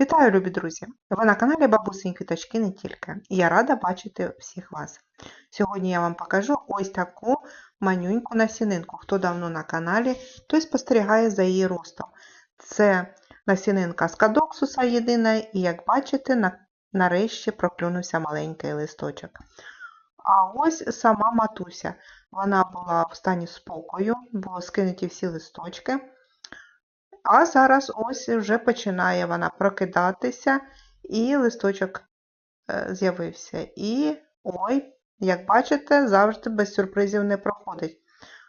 Вітаю, любі друзі! Ви на каналі Бабусині Квіточки не тільки. Я рада бачити всіх вас. Сьогодні я вам покажу ось таку манюньку насінинку. Хто давно на каналі, той спостерігає за її ростом. Це насінинка з кадоксуса єдина, і як бачите, нарешті проклюнувся маленький листочок. А ось сама матуся. Вона була в стані спокою, було скинуті всі листочки. А зараз ось вже починає вона прокидатися, і листочок е, з'явився. І ой, як бачите, завжди без сюрпризів не проходить.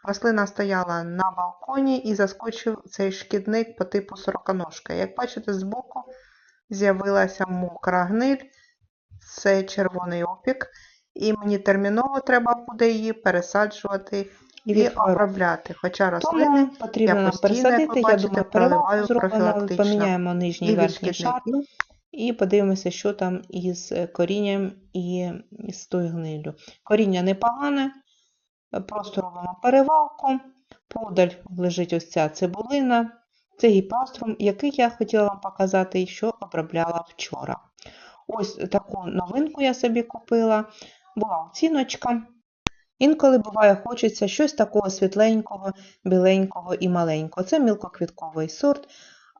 Рослина стояла на балконі і заскочив цей шкідник по типу сороконожка. Як бачите, збоку з'явилася мокра гниль, це червоний опік, і мені терміново треба буде її пересаджувати і обробляти. Хоча рослини Тому потрібно пересадити, я думаю, зробимо, профілактично. поміняємо нижній І і верхній шар і подивимося, що там із корінням і з тою гнилю. Коріння непогане, просто робимо перевалку. Подаль лежить ось ця цибулина. Це гіпаструм, який я хотіла вам показати, і що обробляла вчора. Ось таку новинку я собі купила. Була оціночка. Інколи буває, хочеться щось такого світленького, біленького і маленького. Це мілкоквітковий сорт,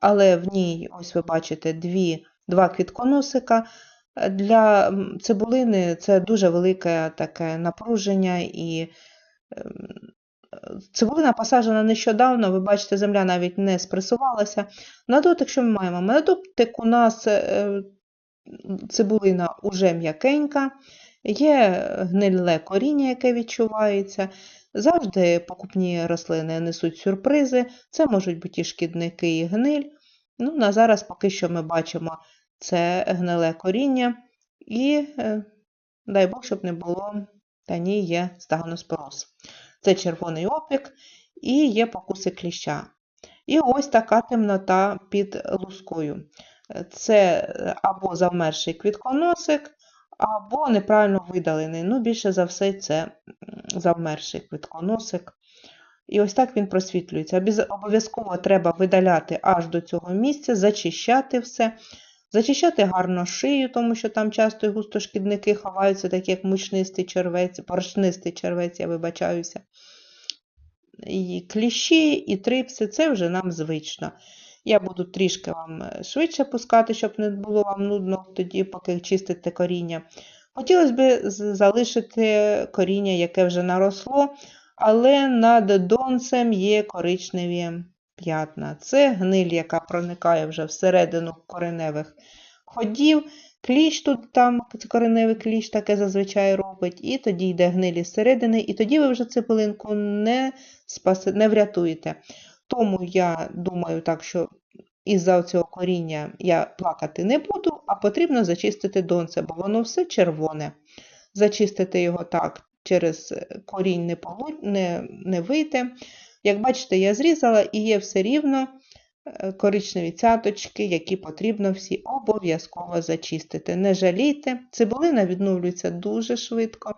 але в ній, ось ви бачите, дві, два квітконосика. Для цибулини це дуже велике таке напруження і ем, цибулина посаджена нещодавно, ви бачите, земля навіть не спресувалася. На дотик, що ми маємо? На дотик у нас е, цибулина уже м'якенька, є гниле коріння, яке відчувається. Завжди покупні рослини несуть сюрпризи, це можуть бути і шкідники, і гниль. Ну, на зараз поки що ми бачимо це гниле коріння, і е, дай Бог, щоб не було, та ні, є стагноспороз. Це червоний опік і є покуси кліща. І ось така темнота під лускою. Це або завмерший квітконосик, або неправильно видалений. Ну, більше за все, це завмерший квітконосик. І ось так він просвітлюється. Обов'язково треба видаляти аж до цього місця, зачищати все. Зачищати гарно шию, тому що там часто і густо шкідники ховаються, такі як мучнистий червець, поршнистий червець, я вибачаюся. І кліщі, і трипси, це вже нам звично. Я буду трішки вам е, швидше пускати, щоб не було вам нудно тоді, поки чистите коріння. Хотілося б залишити коріння, яке вже наросло, але над донцем є коричневі п'ятна. Це гниль, яка проникає вже всередину кореневих ходів. Кліщ тут там кореневий кліщ таке зазвичай робить, і тоді йде гнилі зсередини, і тоді ви вже цибулинку не, спаси, не врятуєте. Тому я думаю так, що із-за цього коріння я плакати не буду, а потрібно зачистити донце, бо воно все червоне. Зачистити його так через е, корінь не, полу- не, не вийде. Як бачите, я зрізала і є все рівно е, коричневі цяточки, які потрібно всі обов'язково зачистити. Не жалійте, цибулина відновлюється дуже швидко.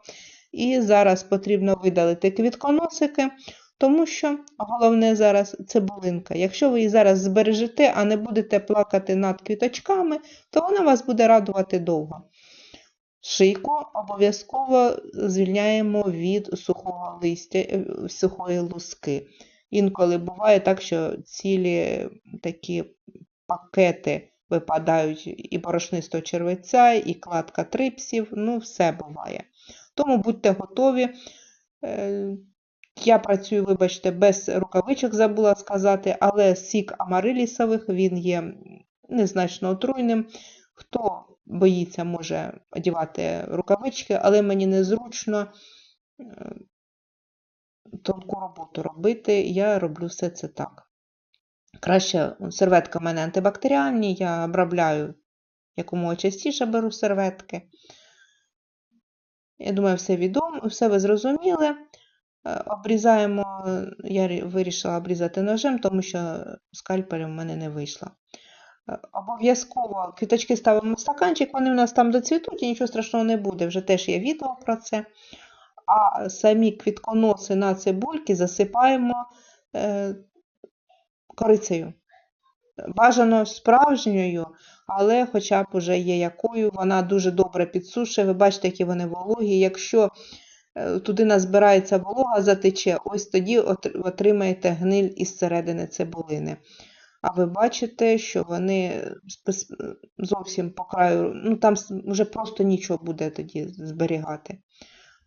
І зараз потрібно видалити квітконосики, тому що головне зараз цибулинка. Якщо ви її зараз збережете, а не будете плакати над квіточками, то вона вас буде радувати довго. Шийку обов'язково звільняємо від сухого листя, е, сухої луски. Інколи буває так, що цілі такі пакети випадають і борошнистого червеця, і кладка трипсів, ну все буває. Тому будьте готові. Я працюю, вибачте, без рукавичок забула сказати, але сік амарилісових він є незначно отруйним. Хто боїться, може одягати рукавички, але мені незручно е, тонку роботу робити. Я роблю все це так. Краще серветки в мене антибактеріальні, я обробляю якомога частіше беру серветки. Я думаю, все відомо, все ви зрозуміли. Обрізаємо, я вирішила обрізати ножем, тому що скальпелем в мене не вийшло. Е, Обов'язково квіточки ставимо в стаканчик, вони у нас там доцвітуть і нічого страшного не буде. Вже теж є відео про це. А самі квітконоси на цибульки засипаємо е, корицею. Бажано справжньою, але хоча б уже є якою, вона дуже добре підсушує. Ви бачите, які вони вологі. Якщо туди назбирається волога, затече, ось тоді отримаєте гниль із середини цибулини. А ви бачите, що вони зовсім по краю, ну там вже просто нічого буде тоді зберігати.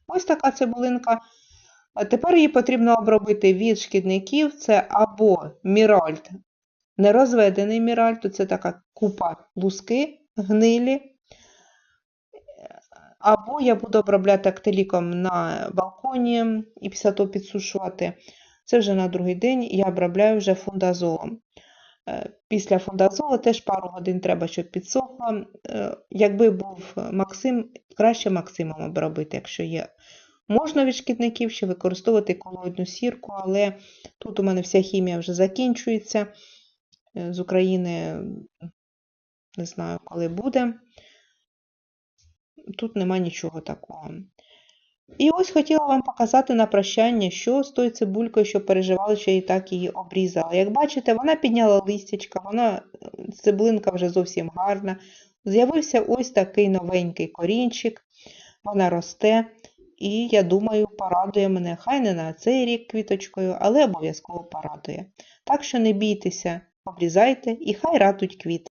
Ось така цибулинка. А тепер її потрібно обробити від шкідників. Це або міральт, нерозведений міральт, це така купа луски гнилі. Або я буду обробляти актиліком на балконі і після того підсушувати. Це вже на другий день я обробляю вже фундазолом. Е, Після фундазолу теж пару годин треба, щоб підсохло. Е, Якби був Максим, краще Максимом обробити, якщо є. Можна від шкідників ще використовувати колоїдну сірку, але тут у мене вся хімія вже закінчується. Е, З України не знаю, коли буде. Тут нема нічого такого. І ось хотіла вам показати на прощання, що з тою цибулькою, що переживали, що і так її обрізала. Як бачите, вона підняла листячка, вона, е, цибулинка вже зовсім гарна. З'явився ось такий новенький корінчик, вона росте. І я думаю, порадує мене. Хай не на цей рік квіточкою, але обов'язково порадує. Так що не бійтеся, обрізайте і хай радуть квіти.